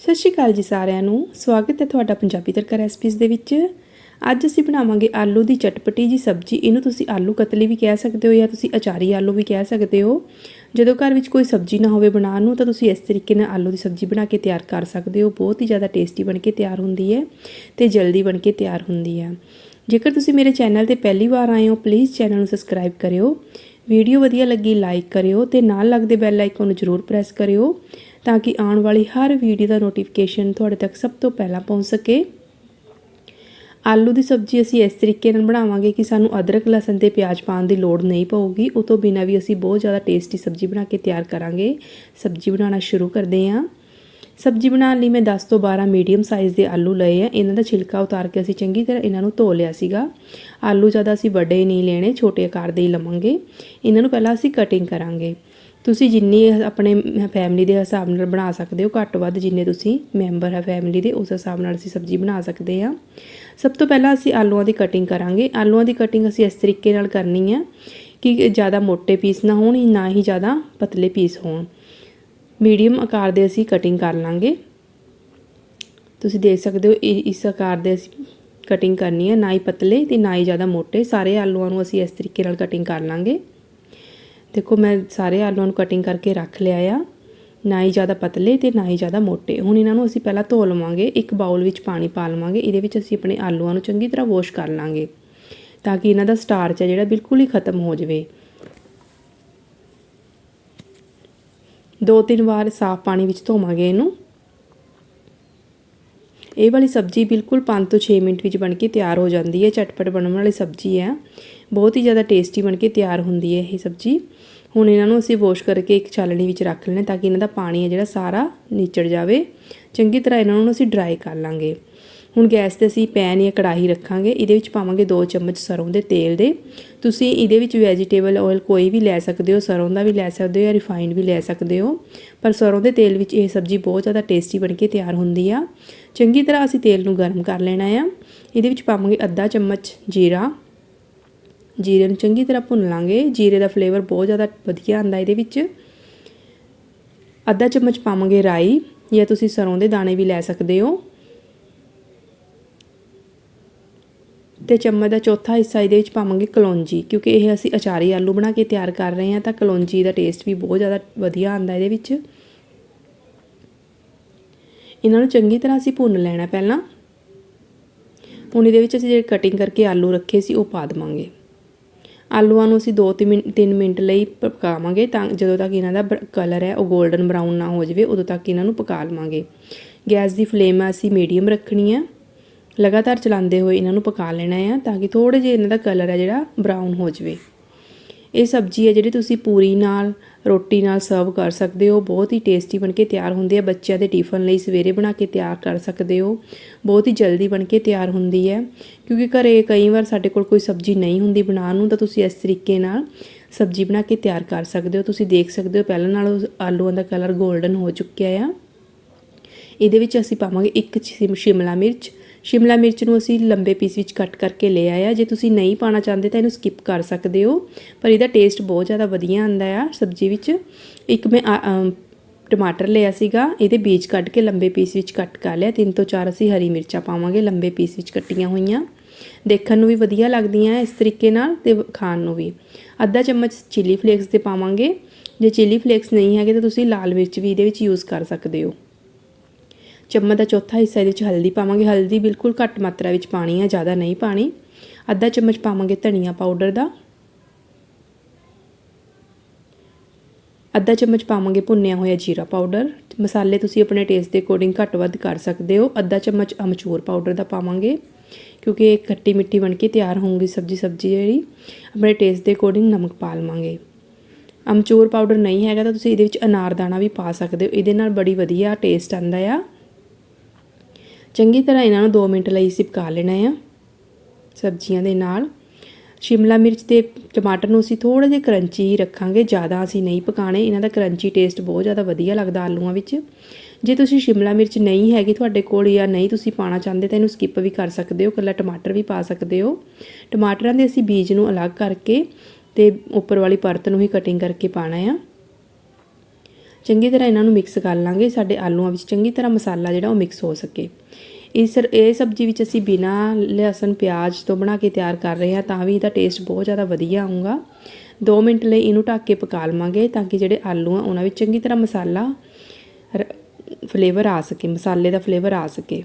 ਸਤਿ ਸ਼੍ਰੀ ਅਕਾਲ ਜੀ ਸਾਰਿਆਂ ਨੂੰ। ਸਵਾਗਤ ਹੈ ਤੁਹਾਡਾ ਪੰਜਾਬੀ ਤੜਕਾ ਰੈਸਪੀਜ਼ ਦੇ ਵਿੱਚ। ਅੱਜ ਅਸੀਂ ਬਣਾਵਾਂਗੇ ਆਲੂ ਦੀ ਚਟਪਟੀ ਜੀ ਸਬਜ਼ੀ। ਇਹਨੂੰ ਤੁਸੀਂ ਆਲੂ ਕਤਲੀ ਵੀ ਕਹਿ ਸਕਦੇ ਹੋ ਜਾਂ ਤੁਸੀਂ ਅਚਾਰੀ ਆਲੂ ਵੀ ਕਹਿ ਸਕਦੇ ਹੋ। ਜਦੋਂ ਘਰ ਵਿੱਚ ਕੋਈ ਸਬਜ਼ੀ ਨਾ ਹੋਵੇ ਬਣਾਉਣ ਨੂੰ ਤਾਂ ਤੁਸੀਂ ਇਸ ਤਰੀਕੇ ਨਾਲ ਆਲੂ ਦੀ ਸਬਜ਼ੀ ਬਣਾ ਕੇ ਤਿਆਰ ਕਰ ਸਕਦੇ ਹੋ। ਬਹੁਤ ਹੀ ਜ਼ਿਆਦਾ ਟੇਸਟੀ ਬਣ ਕੇ ਤਿਆਰ ਹੁੰਦੀ ਹੈ ਤੇ ਜਲਦੀ ਬਣ ਕੇ ਤਿਆਰ ਹੁੰਦੀ ਹੈ। ਜੇਕਰ ਤੁਸੀਂ ਮੇਰੇ ਚੈਨਲ ਤੇ ਪਹਿਲੀ ਵਾਰ ਆਏ ਹੋ ਪਲੀਜ਼ ਚੈਨਲ ਨੂੰ ਸਬਸਕ੍ਰਾਈਬ ਕਰਿਓ। ਵੀਡੀਓ ਵਧੀਆ ਲੱਗੀ ਲਾਈਕ ਕਰਿਓ ਤੇ ਨਾਲ ਲੱਗਦੇ ਬੈਲ ਆਈਕਨ ਨੂੰ ਜ਼ਰੂਰ ਪ੍ਰੈਸ ਕਰਿਓ। ਤਾਂ ਕਿ ਆਉਣ ਵਾਲੀ ਹਰ ਵੀਡੀਓ ਦਾ ਨੋਟੀਫਿਕੇਸ਼ਨ ਤੁਹਾਡੇ ਤੱਕ ਸਭ ਤੋਂ ਪਹਿਲਾਂ ਪਹੁੰਚ ਸਕੇ। ਆਲੂ ਦੀ ਸਬਜ਼ੀ ਅਸੀਂ ਇਸ ਤਰੀਕੇ ਨਾਲ ਬਣਾਵਾਂਗੇ ਕਿ ਸਾਨੂੰ ਅਦਰਕ, ਲਸਣ ਤੇ ਪਿਆਜ਼ ਪਾਉਣ ਦੀ ਲੋੜ ਨਹੀਂ ਪਊਗੀ। ਉਹ ਤੋਂ ਬਿਨਾਂ ਵੀ ਅਸੀਂ ਬਹੁਤ ਜ਼ਿਆਦਾ ਟੇਸਟੀ ਸਬਜ਼ੀ ਬਣਾ ਕੇ ਤਿਆਰ ਕਰਾਂਗੇ। ਸਬਜ਼ੀ ਬਣਾਉਣਾ ਸ਼ੁਰੂ ਕਰਦੇ ਹਾਂ। ਸਬਜ਼ੀ ਬਣਾਉਣ ਲਈ ਮੈਂ 10 ਤੋਂ 12 ਮੀਡੀਅਮ ਸਾਈਜ਼ ਦੇ ਆਲੂ ਲਏ ਆ। ਇਹਨਾਂ ਦਾ ਛਿਲਕਾ ਉਤਾਰ ਕੇ ਅਸੀਂ ਚੰਗੀ ਤਰ੍ਹਾਂ ਇਹਨਾਂ ਨੂੰ ਧੋ ਲਿਆ ਸੀਗਾ। ਆਲੂ ਜ਼ਿਆਦਾ ਅਸੀਂ ਵੱਡੇ ਨਹੀਂ ਲੈਣੇ, ਛੋਟੇ ਆਕਾਰ ਦੇ ਹੀ ਲਵਾਂਗੇ। ਇਹਨਾਂ ਨੂੰ ਪਹਿਲਾਂ ਅਸੀਂ ਕਟਿੰਗ ਕਰਾਂਗੇ। ਤੁਸੀਂ ਜਿੰਨੀ ਆਪਣੇ ਫੈਮਿਲੀ ਦੇ ਹਿਸਾਬ ਨਾਲ ਬਣਾ ਸਕਦੇ ਹੋ, ਘੱਟ ਵੱਧ ਜਿੰਨੇ ਤੁਸੀਂ ਮੈਂਬਰ ਹੈ ਫੈਮਿਲੀ ਦੇ, ਉਸ ਹਿਸਾਬ ਨਾਲ ਅਸੀਂ ਸਬਜ਼ੀ ਬਣਾ ਸਕਦੇ ਆ ਸਭ ਤੋਂ ਪਹਿਲਾਂ ਅਸੀਂ ਆਲੂਆਂ ਦੀ ਕਟਿੰਗ ਕਰਾਂਗੇ। ਆਲੂਆਂ ਦੀ ਕਟਿੰਗ ਅਸੀਂ ਇਸ ਤਰੀਕੇ ਨਾਲ ਕਰਨੀ ਹੈ ਕਿ ਜ਼ਿਆਦਾ ਮੋٹے ਪੀਸ ਨਾ ਹੋਣ, ਨਾ ਹੀ ਜ਼ਿਆਦਾ ਪਤਲੇ ਪੀਸ ਹੋਣ। ਮੀਡੀਅਮ ਆਕਾਰ ਦੇ ਅਸੀਂ ਕਟਿੰਗ ਕਰ ਲਾਂਗੇ। ਤੁਸੀਂ ਦੇਖ ਸਕਦੇ ਹੋ ਇਸ ਆਕਾਰ ਦੇ ਅਸੀਂ ਕਟਿੰਗ ਕਰਨੀ ਹੈ। ਨਾ ਹੀ ਪਤਲੇ ਤੇ ਨਾ ਹੀ ਜ਼ਿਆਦਾ ਮੋٹے ਸਾਰੇ ਆਲੂਆਂ ਨੂੰ ਅਸੀਂ ਇਸ ਤਰੀਕੇ ਨਾਲ ਕਟਿੰਗ ਕਰ ਲਾਂਗੇ। ਦੇਖੋ, ਮੈਂ ਸਾਰੇ ਆਲੂਆਂ ਨੂੰ ਕਟਿੰਗ ਕਰਕੇ ਰੱਖ ਲਿਆ ਆ। ਨਾ ਹੀ ਜ਼ਿਆਦਾ ਪਤਲੇ ਤੇ ਨਾ ਹੀ ਜ਼ਿਆਦਾ ਮੋਟੇ। ਹੁਣ ਇਹਨਾਂ ਨੂੰ ਅਸੀਂ ਪਹਿਲਾਂ ਧੋ ਲਵਾਂਗੇ, ਇੱਕ ਬਾਉਲ ਵਿੱਚ ਪਾਣੀ ਪਾ ਲਵਾਂਗੇ। ਇਹਦੇ ਵਿੱਚ ਅਸੀਂ ਆਪਣੇ ਆਲੂਆਂ ਨੂੰ ਚੰਗੀ ਤਰ੍ਹਾਂ ਵਾਸ਼ ਕਰ ਲਾਂਗੇ, ਤਾਂ ਕਿ ਇਹਨਾਂ ਦਾ ਸਟਾਰਚ ਹੈ ਜਿਹੜਾ ਬਿਲਕੁਲ ਹੀ ਖਤਮ ਹੋ ਜਾਵੇ। ਦੋ ਤਿੰਨ ਵਾਰ ਸਾਫ਼ ਪਾਣੀ ਵਿੱਚ ਧੋਵਾਂਗੇ ਇਹਨੂੰ। ਇਹ ਵਾਲੀ ਸਬਜ਼ੀ ਬਿਲਕੁਲ 5 ਤੋਂ 6 ਮਿੰਟ ਵਿੱਚ ਬਣ ਕੇ ਤਿਆਰ ਹੋ ਜਾਂਦੀ ਹੈ। ਝਟਪਟ ਬਣਨ ਵਾਲੀ ਸਬਜ਼ੀ ਹੈ। ਬਹੁਤ ਹੀ ਜ਼ਿਆਦਾ ਟੇਸਟੀ ਬਣ ਕੇ ਤਿਆਰ ਹੁੰਦੀ ਹੈ ਇਹ ਸਬਜ਼ੀ। ਹੁਣ ਇਹਨਾਂ ਨੂੰ ਅਸੀਂ ਵਾਸ਼ ਕਰਕੇ ਇੱਕ ਛਾਲਣੀ ਵਿੱਚ ਰੱਖ ਲੈਣਾ ਤਾਂ ਕਿ ਇਹਨਾਂ ਦਾ ਪਾਣੀ ਹੈ ਜਿਹੜਾ ਸਾਰਾ ਨਿਚੜ ਜਾਵੇ। ਚੰਗੀ ਤਰ੍ਹਾਂ ਇਹਨਾਂ ਨੂੰ ਅਸੀਂ ਡਰਾਈ ਕਰ ਲਾਂਗੇ। ਹੁਣ ਗੈਸ ਤੇ ਅਸੀਂ ਪੈਨ ਜਾਂ ਕੜਾਹੀ ਰੱਖਾਂਗੇ, ਇਹਦੇ ਵਿੱਚ ਪਾਵਾਂਗੇ 2 ਚਮਚ ਸਰੋਂ ਦੇ ਤੇਲ ਦੇ। ਤੁਸੀਂ ਇਹਦੇ ਵਿੱਚ ਵੈਜੀਟੇਬਲ ਆਇਲ ਕੋਈ ਵੀ ਲੈ ਸਕਦੇ ਹੋ ਸਰੋਂ ਦਾ ਵੀ ਲੈ ਸਕਦੇ ਹੋ ਜਾਂ ਰਿਫਾਈਨਡ ਵੀ ਲੈ ਸਕਦੇ ਹੋ। ਪਰ ਸਰੋਂ ਦੇ ਤੇਲ ਵਿੱਚ ਇਹ ਸਬਜ਼ੀ ਬਹੁਤ ਜ਼ਿਆਦਾ ਟੇਸਟੀ ਬਣ ਕੇ ਤਿਆਰ ਹੁੰਦੀ ਆ। ਚੰਗੀ ਤਰ੍ਹਾਂ ਅਸੀਂ ਤੇਲ ਨੂੰ ਗਰਮ ਕਰ ਲੈਣਾ ਆ। ਇਹਦੇ ਵਿੱਚ ਪਾਵਾਂਗੇ ਅੱਧਾ ਚਮਚ ਜੀਰਾ। ਜੀਰੇ ਨੂੰ ਚੰਗੀ ਤਰ੍ਹਾਂ ਭੁੰਨ ਲਾਂਗੇ। ਜੀਰੇ ਦਾ ਫਲੇਵਰ ਬਹੁਤ ਜ਼ਿਆਦਾ ਵਧੀਆ ਆਂਦਾ ਇਹਦੇ ਵਿੱਚ। ਅੱਧਾ ਚਮਚ ਪਾਵਾਂਗੇ ਰਾਈ ਜਾਂ ਤੁਸੀਂ ਸਰੋਂ ਦੇ ਦਾਣੇ ਵੀ ਲੈ ਸਕਦੇ ਹੋ। ਤੇ ਚਮਚ ਦਾ ਚੌਥਾ ਹਿੱਸਾ ਇਹਦੇ ਵਿੱਚ ਪਾਵਾਂਗੇ ਕਲੌਂਜੀ, ਕਿਉਂਕਿ ਇਹ ਅਸੀਂ ਅਚਾਰੀ ਆਲੂ ਬਣਾ ਕੇ ਤਿਆਰ ਕਰ ਰਹੇ ਹਾਂ, ਤਾਂ ਕਲੌਂਜੀ ਦਾ ਟੇਸਟ ਵੀ ਬਹੁਤ ਜ਼ਿਆਦਾ ਵਧੀਆ ਆਉਂਦਾ ਇਹਦੇ ਵਿੱਚ। ਇਹਨਾਂ ਨੂੰ ਚੰਗੀ ਤਰ੍ਹਾਂ ਅਸੀਂ ਭੁੰਨ ਲੈਣਾ ਪਹਿਲਾਂ। ਹੁਣ ਇਹਦੇ ਵਿੱਚ ਅਸੀਂ ਜਿਹੜੇ ਕਟਿੰਗ ਕਰਕੇ ਆਲੂ ਰੱਖੇ ਸੀ, ਉਹ ਪਾ ਦਵਾਂਗੇ। ਆਲੂਆਂ ਨੂੰ ਅਸੀਂ 2-3 ਮਿੰਟ ਲਈ ਪਕਾਵਾਂਗੇ ਤਾਂ ਜਦੋਂ ਤੱਕ ਇਹਨਾਂ ਦਾ ਕਲਰ ਹੈ, ਉਹ 골ਡਨ ਬਰਾਊਨ ਨਾ ਹੋ ਜਾਵੇ, ਉਦੋਂ ਤੱਕ ਇਹਨਾਂ ਨੂੰ ਪਕਾ ਲਵਾਂਗੇ। ਗੈਸ ਦੀ ਫਲੇਮ ਅਸੀਂ ਮੀਡੀਅਮ ਰੱਖਣੀ ਹੈ। ਲਗਾਤਾਰ ਚਲਾਉਂਦੇ ਹੋਏ ਇਹਨਾਂ ਨੂੰ ਪਕਾ ਲੈਣਾ ਆ ਤਾਂ ਕਿ ਥੋੜੇ ਜਿਹਾ ਇਹਨਾਂ ਦਾ ਕਲਰ ਹੈ ਜਿਹੜਾ ਬਰਾਊਨ ਹੋ ਜਾਵੇ। ਇਹ ਸਬਜ਼ੀ ਹੈ ਜਿਹੜੀ ਤੁਸੀਂ ਪੂਰੀ ਨਾਲ, ਰੋਟੀ ਨਾਲ ਸਰਵ ਕਰ ਸਕਦੇ ਹੋ। ਬਹੁਤ ਹੀ ਟੇਸਟੀ ਬਣ ਕੇ ਤਿਆਰ ਹੁੰਦੀ ਹੈ ਬੱਚਿਆਂ ਦੇ ਟਿਫਨ ਲਈ ਸਵੇਰੇ ਬਣਾ ਕੇ ਤਿਆਰ ਕਰ ਸਕਦੇ ਹੋ। ਬਹੁਤ ਹੀ ਜਲਦੀ ਬਣ ਕੇ ਤਿਆਰ ਹੁੰਦੀ ਹੈ। ਕਿਉਂਕਿ ਘਰੇ ਕਈ ਵਾਰ ਸਾਡੇ ਕੋਲ ਕੋਈ ਸਬਜ਼ੀ ਨਹੀਂ ਹੁੰਦੀ ਬਣਾਉਣ ਨੂੰ, ਤਾਂ ਤੁਸੀਂ ਇਸ ਤਰੀਕੇ ਨਾਲ ਸਬਜ਼ੀ ਬਣਾ ਕੇ ਤਿਆਰ ਕਰ ਸਕਦੇ ਹੋ। ਤੁਸੀਂ ਦੇਖ ਸਕਦੇ ਹੋ ਪਹਿਲਾਂ ਨਾਲੋਂ ਆਲੂਆਂ ਦਾ ਕਲਰ 골ਡਨ ਹੋ ਚੁੱਕਿਆ ਆ। ਇਹਦੇ ਵਿੱਚ ਅਸੀਂ ਪਾਵਾਂਗੇ ਇੱਕ ਸ਼ਿਮਲਾ ਮਿਰਚ ਸ਼ਿਮਲਾ ਮਿਰਚ ਨੂੰ ਅਸੀਂ ਲੰਬੇ ਪੀਸ ਵਿੱਚ ਕੱਟ ਕਰਕੇ ਲੈ ਆਇਆ ਜੇ ਤੁਸੀਂ ਨਹੀਂ ਪਾਣਾ ਚਾਹੁੰਦੇ ਤਾਂ ਇਹਨੂੰ ਸਕਿਪ ਕਰ ਸਕਦੇ ਹੋ। ਪਰ ਇਹਦਾ ਟੇਸਟ ਬਹੁਤ ਜ਼ਿਆਦਾ ਵਧੀਆ ਆਂਦਾ ਆ ਸਬਜ਼ੀ ਵਿੱਚ। ਇੱਕ ਮੈਂ ਟਮਾਟਰ ਲਿਆ ਸੀਗਾ। ਇਹਦੇ ਬੀਜ ਕੱਢ ਕੇ ਲੰਬੇ ਪੀਸ ਵਿੱਚ ਕੱਟ ਕਰ ਲਿਆ। ਤਿੰਨ ਤੋਂ ਚਾਰ ਅਸੀਂ ਹਰੀ ਮਿਰਚਾਂ ਪਾਵਾਂਗੇ, ਲੰਬੇ ਪੀਸ ਵਿੱਚ ਕੱਟੀਆਂ ਹੋਈਆਂ। ਦੇਖਣ ਨੂੰ ਵੀ ਵਧੀਆ ਲੱਗਦੀਆਂ ਇਸ ਤਰੀਕੇ ਨਾਲ ਤੇ ਖਾਣ ਨੂੰ ਵੀ। ਅੱਧਾ ਚਮਚ ਚਿੱਲੀ ਫਲੇਕਸ ਦੇ ਪਾਵਾਂਗੇ। ਜੇ ਚਿੱਲੀ ਫਲੇਕਸ ਨਹੀਂ ਹੈਗੇ ਤਾਂ ਤੁਸੀਂ ਲਾਲ ਮਿਰਚ ਵੀ ਇਹਦੇ ਵਿੱਚ ਯੂਜ਼ ਕਰ ਸਕਦੇ ਹੋ। ਚਮਚ ਦਾ ਚੌਥਾ ਹਿੱਸਾ ਇਹਦੇ ਵਿੱਚ ਹਲਦੀ ਪਾਵਾਂਗੇ। ਹਲਦੀ ਬਿਲਕੁਲ ਘੱਟ ਮਾਤਰਾ ਵਿੱਚ ਪਾਣੀ ਹੈ ਜ਼ਿਆਦਾ ਨਹੀਂ ਪਾਣੀ। ਅੱਧਾ ਚਮਚ ਪਾਵਾਂਗੇ ਧਨੀਆ ਪਾਊਡਰ ਦਾ। ਅੱਧਾ ਚਮਚ ਪਾਵਾਂਗੇ ਭੁੰਨਿਆ ਹੋਇਆ ਜੀਰਾ ਪਾਊਡਰ। ਮਸਾਲੇ ਤੁਸੀਂ ਆਪਣੇ ਟੇਸਟ ਦੇ ਅਕੋਰਡਿੰਗ ਘੱਟ ਵੱਧ ਕਰ ਸਕਦੇ ਹੋ। ਅੱਧਾ ਚਮਚ ਅਮਚੂਰ ਪਾਊਡਰ ਦਾ ਪਾਵਾਂਗੇ, ਕਿਉਂਕਿ ਇਹ ਖੱਟੀ ਮਿੱਠੀ ਬਣ ਕੇ ਤਿਆਰ ਹੋਊਗੀ ਸਬਜੀ ਸਬਜੀ ਜਿਹੜੀ। ਆਪਣੇ ਟੇਸਟ ਦੇ ਅਕੋਰਡਿੰਗ ਨਮਕ ਪਾ ਲਵਾਂਗੇ। ਅਮਚੂਰ ਪਾਊਡਰ ਨਹੀਂ ਹੈਗਾ ਤਾਂ ਤੁਸੀਂ ਇਹਦੇ ਵਿੱਚ ਅਨਾਰਦਾਨਾ ਵੀ ਪਾ ਸਕਦੇ ਹੋ। ਇਹਦੇ ਨਾਲ ਬੜੀ ਵਧੀਆ ਟੇਸਟ ਆਉਂਦਾ ਆ। ਚੰਗੀ ਤਰ੍ਹਾਂ ਇਹਨਾਂ ਨੂੰ 2 ਮਿੰਟ ਲਈ ਅਸੀਂ ਪਕਾ ਲੈਣਾ ਆ, ਸਬਜ਼ੀਆਂ ਦੇ ਨਾਲ। ਸ਼ਿਮਲਾ ਮਿਰਚ ਤੇ ਟਮਾਟਰ ਨੂੰ ਅਸੀਂ ਥੋੜੇ ਜਿਹਾ ਕਰੰਚੀ ਹੀ ਰੱਖਾਂਗੇ, ਜ਼ਿਆਦਾ ਅਸੀਂ ਨਹੀਂ ਪਕਾਣੇ ਇਹਨਾਂ ਦਾ ਕਰੰਚੀ ਟੇਸਟ ਬਹੁਤ ਜ਼ਿਆਦਾ ਵਧੀਆ ਲੱਗਦਾ ਆਲੂਆਂ ਵਿੱਚ। ਜੇ ਤੁਸੀਂ ਸ਼ਿਮਲਾ ਮਿਰਚ ਨਹੀਂ ਹੈਗੀ ਤੁਹਾਡੇ ਕੋਲ ਜਾਂ ਨਹੀਂ ਤੁਸੀਂ ਪਾਣਾ ਚਾਹੁੰਦੇ ਤਾਂ ਇਹਨੂੰ ਸਕਿਪ ਵੀ ਕਰ ਸਕਦੇ ਹੋ ਕੱਲਾ ਟਮਾਟਰ ਵੀ ਪਾ ਸਕਦੇ ਹੋ। ਟਮਾਟਰਾਂ ਦੇ ਅਸੀਂ ਬੀਜ ਨੂੰ ਅਲੱਗ ਕਰਕੇ ਤੇ ਉੱਪਰ ਵਾਲੀ ਪਰਤ ਨੂੰ ਹੀ ਕਟਿੰਗ ਕਰਕੇ ਪਾਣਾ ਆ। ਚੰਗੀ ਤਰ੍ਹਾਂ ਇਹਨਾਂ ਨੂੰ ਮਿਕਸ ਕਰ ਲਾਂਗੇ, ਸਾਡੇ ਆਲੂਆਂ ਵਿੱਚ ਚੰਗੀ ਤਰ੍ਹਾਂ ਮਸਾਲਾ ਜਿਹੜਾ ਉਹ ਮਿਕਸ ਹੋ ਸਕੇ। ਇਸ ਇਹ ਸਬਜ਼ੀ ਵਿੱਚ ਅਸੀਂ ਬਿਨਾ ਲਸਣ, ਪਿਆਜ਼ ਤੋਂ ਬਣਾ ਕੇ ਤਿਆਰ ਕਰ ਰਹੇ ਹਾਂ, ਤਾਂ ਵੀ ਇਹਦਾ ਟੇਸਟ ਬਹੁਤ ਜ਼ਿਆਦਾ ਵਧੀਆ ਆਊਗਾ। 2 ਮਿੰਟ ਲਈ ਇਹਨੂੰ ਢੱਕ ਕੇ ਪਕਾ ਲਵਾਂਗੇ, ਤਾਂ ਕਿ ਜਿਹੜੇ ਆਲੂ ਆ, ਉਹਨਾਂ ਵਿੱਚ ਚੰਗੀ ਤਰ੍ਹਾਂ ਮਸਾਲਾ ਫਲੇਵਰ ਆ ਸਕੇ, ਮਸਾਲੇ ਦਾ ਫਲੇਵਰ ਆ ਸਕੇ।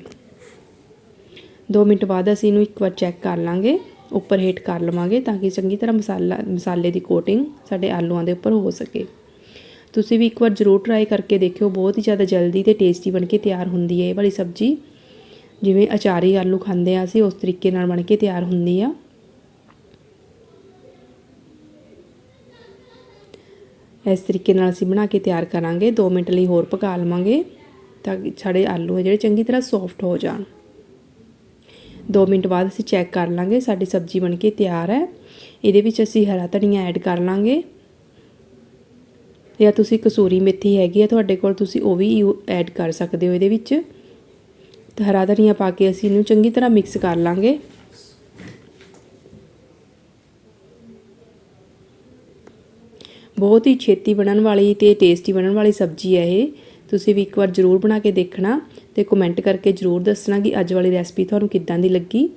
2 ਮਿੰਟ ਬਾਅਦ ਅਸੀਂ ਇਹਨੂੰ ਇੱਕ ਵਾਰ ਚੈੱਕ ਕਰ ਲਾਂਗੇ, ਉੱਪਰ ਹੀਟ ਕਰ ਲਵਾਂਗੇ, ਤਾਂ ਕਿ ਚੰਗੀ ਤਰ੍ਹਾਂ ਮਸਾਲਾ, ਮਸਾਲੇ ਦੀ ਕੋਟਿੰਗ ਸਾਡੇ ਆਲੂਆਂ ਦੇ ਉੱਪਰ ਹੋ ਸਕੇ। ਤੁਸੀਂ ਵੀ ਇੱਕ ਵਾਰ ਜ਼ਰੂਰ ਟਰਾਈ ਕਰਕੇ ਦੇਖਿਓ, ਬਹੁਤ ਹੀ ਜ਼ਿਆਦਾ ਜਲਦੀ ਤੇ ਟੇਸਟੀ ਬਣ ਕੇ ਤਿਆਰ ਹੁੰਦੀ ਹੈ ਇਹ ਵਾਲੀ ਸਬਜ਼ੀ। ਜਿਵੇਂ ਅਚਾਰੀ ਆਲੂ ਖਾਂਦੇ ਆ ਅਸੀਂ, ਉਸ ਤਰੀਕੇ ਨਾਲ ਬਣ ਕੇ ਤਿਆਰ ਹੁੰਦੀ ਆ। ਇਸ ਤਰੀਕੇ ਨਾਲ ਅਸੀਂ ਬਣਾ ਕੇ ਤਿਆਰ ਕਰਾਂਗੇ 2 ਮਿੰਟ ਲਈ ਹੋਰ ਪਕਾ ਲਵਾਂਗੇ, ਤਾਂ ਸਾਡੇ ਆਲੂ ਹੈ ਜਿਹੜੇ ਚੰਗੀ ਤਰ੍ਹਾਂ ਸੌਫਟ ਹੋ ਜਾਣ। 2 ਮਿੰਟ ਬਾਅਦ ਅਸੀਂ ਚੈੱਕ ਕਰ ਲਾਂਗੇ, ਸਾਡੀ ਸਬਜ਼ੀ ਬਣ ਕੇ ਤਿਆਰ ਹੈ। ਇਹਦੇ ਵਿੱਚ ਅਸੀਂ ਹਰਾ ਧਨੀਆ ਐਡ ਕਰ ਲਾਂਗੇ। ਜਾਂ ਤੁਸੀਂ ਕਸੂਰੀ ਮੇਥੀ ਹੈਗੀ ਆ, ਤੁਹਾਡੇ ਕੋਲ ਤੁਸੀਂ ਉਹ ਵੀ ਐਡ ਕਰ ਸਕਦੇ ਹੋ ਇਹਦੇ ਵਿੱਚ। ਤੇ ਹਰਾ ਧਨੀਆ ਪਾ ਕੇ ਅਸੀਂ ਇਹਨੂੰ ਚੰਗੀ ਤਰ੍ਹਾਂ ਮਿਕਸ ਕਰ ਲਾਂਗੇ। ਬਹੁਤ ਹੀ ਛੇਤੀ ਬਣਨ ਵਾਲੀ ਤੇ ਟੇਸਟੀ ਬਣਨ ਵਾਲੀ ਸਬਜ਼ੀ ਹੈ ਇਹ। ਤੁਸੀਂ ਵੀ ਇੱਕ ਵਾਰ ਜ਼ਰੂਰ ਬਣਾ ਕੇ ਦੇਖਣਾ ਤੇ ਕਮੈਂਟ ਕਰਕੇ ਜ਼ਰੂਰ ਦੱਸਣਾ ਕਿ ਅੱਜ ਵਾਲੀ ਰੈਸਪੀ ਤੁਹਾਨੂੰ ਕਿੱਦਾਂ ਦੀ ਲੱਗੀ।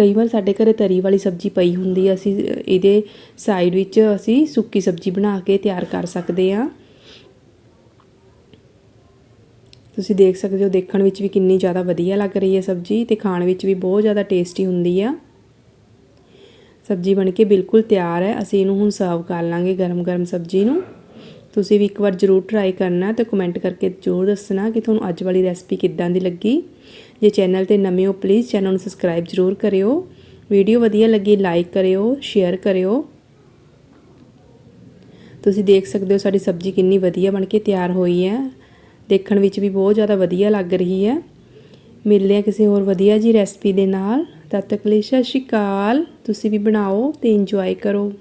ਕਈ ਵਾਰ ਸਾਡੇ ਘਰੇ ਤਰੀ ਵਾਲੀ ਸਬਜ਼ੀ ਪਈ ਹੁੰਦੀ ਹੈ ਅਸੀਂ, ਇਹਦੇ ਸਾਈਡ ਵਿੱਚ ਅਸੀਂ ਸੁੱਕੀ ਸਬਜ਼ੀ ਬਣਾ ਕੇ ਤਿਆਰ ਕਰ ਸਕਦੇ ਹਾਂ ਤੁਸੀਂ ਦੇਖ ਸਕਦੇ ਹੋ, ਦੇਖਣ ਵਿੱਚ ਵੀ ਕਿੰਨੀ ਜ਼ਿਆਦਾ ਵਧੀਆ ਲੱਗ ਰਹੀ ਹੈ ਸਬਜ਼ੀ ਤੇ ਖਾਣ ਵਿੱਚ ਵੀ ਬਹੁਤ ਜ਼ਿਆਦਾ ਟੇਸਟੀ ਹੁੰਦੀ ਆ। ਸਬਜ਼ੀ ਬਣ ਕੇ ਬਿਲਕੁਲ ਤਿਆਰ ਹੈ, ਅਸੀਂ ਇਹਨੂੰ ਹੁਣ ਸਰਵ ਕਰ ਲਾਂਗੇ ਗਰਮ-ਗਰਮ ਸਬਜ਼ੀ ਨੂੰ। ਤੁਸੀਂ ਵੀ ਇੱਕ ਵਾਰ ਜ਼ਰੂਰ ਟਰਾਈ ਕਰਨਾ ਤੇ ਕਮੈਂਟ ਕਰਕੇ ਜ਼ਰੂਰ ਦੱਸਣਾ ਕਿ ਤੁਹਾਨੂੰ ਅੱਜ ਵਾਲੀ ਰੈਸਪੀ ਕਿੱਦਾਂ ਦੀ ਲੱਗੀ। ਜੇ ਚੈਨਲ ਤੇ ਨਵੇਂ ਹੋ ਪਲੀਜ਼ ਚੈਨਲ ਨੂੰ ਸਬਸਕ੍ਰਾਈਬ ਜ਼ਰੂਰ ਕਰਿਓ। ਵੀਡੀਓ ਵਧੀਆ ਲੱਗੀ ਲਾਈਕ ਕਰਿਓ ਸ਼ੇਅਰ ਕਰਿਓ। ਤੁਸੀਂ ਦੇਖ ਸਕਦੇ ਹੋ ਸਾਡੀ ਸਬਜ਼ੀ ਕਿੰਨੀ ਵਧੀਆ ਬਣ ਕੇ ਤਿਆਰ ਹੋਈ ਹੈ। ਦੇਖਣ ਵਿੱਚ ਵੀ ਬਹੁਤ ਜ਼ਿਆਦਾ ਵਧੀਆ ਲੱਗ ਰਹੀ ਹੈ। ਮਿਲਦੇ ਆ ਕਿਸੇ ਹੋਰ ਵਧੀਆ ਜੀ ਰੈਸਪੀ ਦੇ ਨਾਲ। ਤਦ ਤੱਕ ਲਈ ਸਤਿ ਸ਼੍ਰੀ ਅਕਾਲ। ਤੁਸੀਂ ਵੀ ਬਣਾਓ ਤੇ ਇੰਜੋਏ ਕਰੋ।